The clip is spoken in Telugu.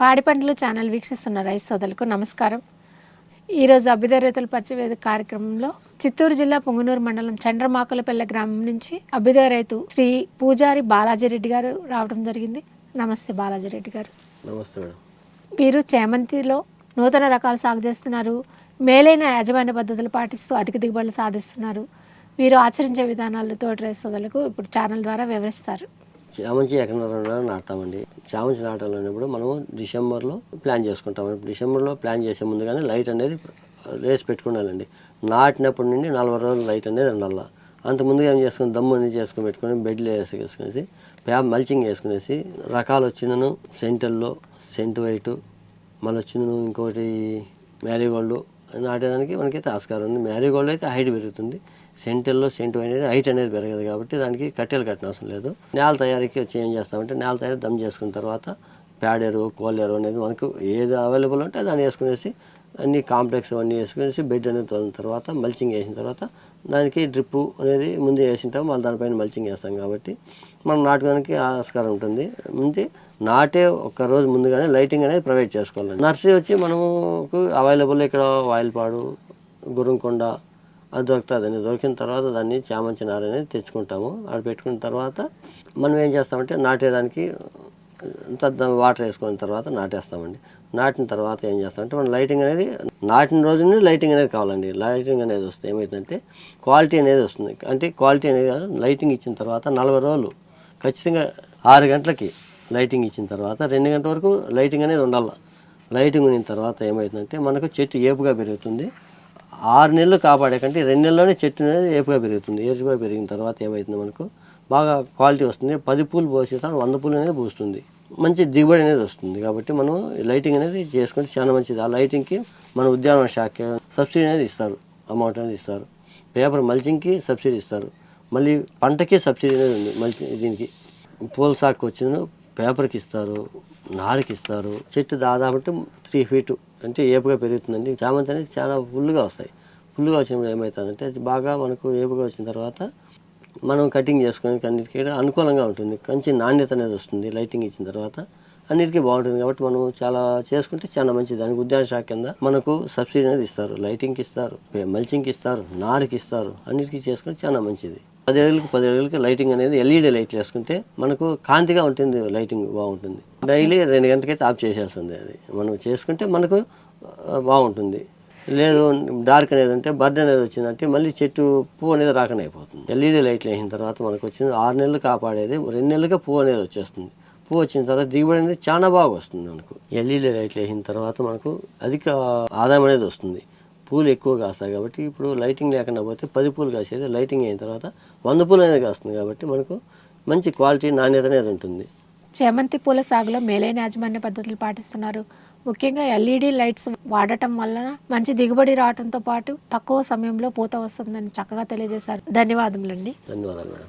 పాడి పంటలు ఛానల్ వీక్షిస్తున్న రైతు సోదరులకు నమస్కారం. ఈరోజు అభ్యుదయ రైతుల పరిచయ కార్యక్రమంలో చిత్తూరు జిల్లా పొంగునూరు మండలం చండ్రమాకులపల్లె గ్రామం నుంచి అభ్యుదయ రైతు శ్రీ పూజారి బాలాజీ రెడ్డి గారు రావడం జరిగింది. నమస్తే బాలాజీ రెడ్డి గారు. నమస్తే మేడం. వీరు చేమంతిలో నూతన రకాలు సాగు చేస్తున్నారు. మేలైన యాజమాన్య పద్ధతులు పాటిస్తూ అధిక దిగుబడులు సాధిస్తున్నారు. వీరు ఆచరించే విధానాలు తోటి రైతు సోదరులకు ఇప్పుడు ఛానల్ ద్వారా వివరిస్తారు. చామంచి ఎకరన్నర నాటుతామండి. చామంచి నాటాలన్నప్పుడు మనం డిసెంబర్లో ప్లాన్ చేసుకుంటాం. డిసెంబర్లో ప్లాన్ చేసే ముందుగానే లైట్ అనేది రేసి పెట్టుకున్నానండి నాటినప్పటి నుండి నలభై రోజులు లైట్ అనేది ఉండాల. అంత ముందుగా ఏం చేసుకుని దమ్ము అనేది చేసుకుని పెట్టుకొని బెడ్లు వేసి వేసుకునేసి మల్చింగ్ వేసుకునేసి రకాలు వచ్చినను సెంటల్లో సెంట్ వైట్ మళ్ళీ వచ్చిందను ఇంకోటి మ్యారీగోల్డ్ నాటేదానికి మనకైతే ఆస్కారం ఉంది. మ్యారీగోల్డ్ అయితే హైట్ పెరుగుతుంది. సెంటల్లో సెంట్ అనేది హైట్ అనేది పెరగదు కాబట్టి దానికి కట్టెలు కట్టిన అవసరం లేదు. నేల తయారీకి వచ్చి ఏం చేస్తామంటే నేల తయారీ దమ్ చేసుకున్న తర్వాత ప్యాడెరు కోలేరు అనేది మనకు ఏది అవైలబుల్ ఉంటే దాన్ని వేసుకునేసి అన్ని కాంప్లెక్స్ అన్నీ వేసుకునేసి బెడ్ అనేది తోలిన తర్వాత మల్చింగ్ వేసిన తర్వాత దానికి డ్రిప్ అనేది ముందు వేసింటాం. మళ్ళీ దానిపైన మల్చింగ్ వేస్తాం కాబట్టి మనం నాటుకోవడానికి ఆస్కారం ఉంటుంది. ముందు నాటే ఒక రోజు ముందుగానే లైటింగ్ అనేది ప్రొవైడ్ చేసుకోవాలి నర్సరీ వచ్చి మనము అవైలబుల్ ఇక్కడ వాయిల్పాడు గురుంకొండ అది దొరుకుతుంది. అని దొరికిన తర్వాత దాన్ని చామంచి నార అనేది తెచ్చుకుంటాము. అది పెట్టుకున్న తర్వాత మనం ఏం చేస్తామంటే నాటేదానికి వాటర్ వేసుకున్న తర్వాత నాటేస్తామండి. నాటిన తర్వాత ఏం చేస్తామంటే మనం లైటింగ్ అనేది నాటిన రోజునే లైటింగ్ అనేది కావాలండి. లైటింగ్ అనేది వస్తే ఏమవుతుందంటే క్వాలిటీ అనేది వస్తుంది. అంటే క్వాలిటీ అనేది కాదు, లైటింగ్ ఇచ్చిన తర్వాత నలభై రోజులు ఖచ్చితంగా ఆరు గంటలకి లైటింగ్ ఇచ్చిన తర్వాత రెండు గంటల వరకు లైటింగ్ అనేది ఉండాలి. లైటింగ్ ఉన్న తర్వాత ఏమవుతుందంటే మనకు చెట్టు ఏపుగా పెరుగుతుంది. ఆరు నెలలు కాపాడే కంటే రెండు నెలల్లోనే చెట్టు అనేది ఏపుగా పెరుగుతుంది. ఏపుగా పెరిగిన తర్వాత ఏమవుతుంది మనకు? బాగా క్వాలిటీ వస్తుంది. పది పూలు పోసేస్తాను వంద పూలు అనేది పూస్తుంది. మంచి దిగుబడి అనేది వస్తుంది. కాబట్టి మనం లైటింగ్ అనేది చేసుకుంటే చాలా మంచిది. ఆ లైటింగ్కి మన ఉద్యానవన శాఖ సబ్సిడీ అనేది ఇస్తారు. అమౌంట్ అనేది ఇస్తారు. పేపర్ మల్చింగ్కి సబ్సిడీ ఇస్తారు. మళ్ళీ పంటకి సబ్సిడీ అనేది ఉంది మల్చి దీనికి. పూల సాకు వచ్చిన పేపర్కి ఇస్తారు. నారుకి ఇస్తారు. చెట్టు దాదాపు త్రీ ఫీటు అంటే ఏపుగా పెరుగుతుందండి. చామంతి అనేది చాలా ఫుల్గా వస్తాయి. ఫుల్గా వచ్చినప్పుడు ఏమవుతుందంటే అది బాగా మనకు ఏపుగా వచ్చిన తర్వాత మనం కటింగ్ చేసుకొని అన్నిటికీ అనుకూలంగా ఉంటుంది. మంచి నాణ్యత అనేది వస్తుంది లైటింగ్ ఇచ్చిన తర్వాత. అన్నిటికీ బాగుంటుంది కాబట్టి మనం చాలా చేసుకుంటే చాలా మంచిది. దానికి ఉద్యాన శాఖ కింద మనకు సబ్సిడీ అనేది ఇస్తారు. లైటింగ్కి ఇస్తారు మల్చింగ్కి ఇస్తారు నారుకి ఇస్తారు. అన్నిటికీ చేసుకుంటే చాలా మంచిది. పది పదేళ్ళకి లైటింగ్ అనేది ఎల్ఈడి లైట్లు వేసుకుంటే మనకు కాంతిగా ఉంటుంది లైటింగ్ బాగుంటుంది. డైలీ రెండు గంటలకైతే ఆఫ్ చేసేస్తుంది అది. మనం చేసుకుంటే మనకు బాగుంటుంది. లేదు డార్క్ అనేది ఉంటే బర్డ్ అనేది వచ్చిందంటే మళ్ళీ చెట్టు పువ్వు అనేది రాకనే అయిపోతుంది. ఎల్ఈడి లైట్లు వేసిన తర్వాత మనకు వచ్చింది ఆరు నెలలు కాపాడేది రెండు నెలలుగా పువ్వు అనేది వచ్చేస్తుంది. పువ్వు వచ్చిన తర్వాత దిగుబడి అనేది చాలా బాగా వస్తుంది మనకు. ఎల్ఈడి లైట్లు వేసిన తర్వాత మనకు అధిక ఆదాయం అనేది వస్తుంది. పూలు ఎక్కువ కాస్తాయి కాబట్టి ఇప్పుడు లైటింగ్ లేకుండా పోతే పది పూలు కాసేది లైటింగ్ అయిన తర్వాత వంద పూలు అనేది కాస్తుంది కాబట్టి మనకు మంచి క్వాలిటీ నాణ్యత అనేది ఉంటుంది. చేమంతి పూల సాగులో మేలైన యాజమాన్య పద్ధతులు పాటిస్తున్నారు. ముఖ్యంగా ఎల్ఈడి లైట్స్ వాడటం వలన మంచి దిగుబడి రావడంతో పాటు తక్కువ సమయంలో పూత వస్తుందని చక్కగా తెలియజేశారు. ధన్యవాదములండి. ధన్యవాదాలు మేడం.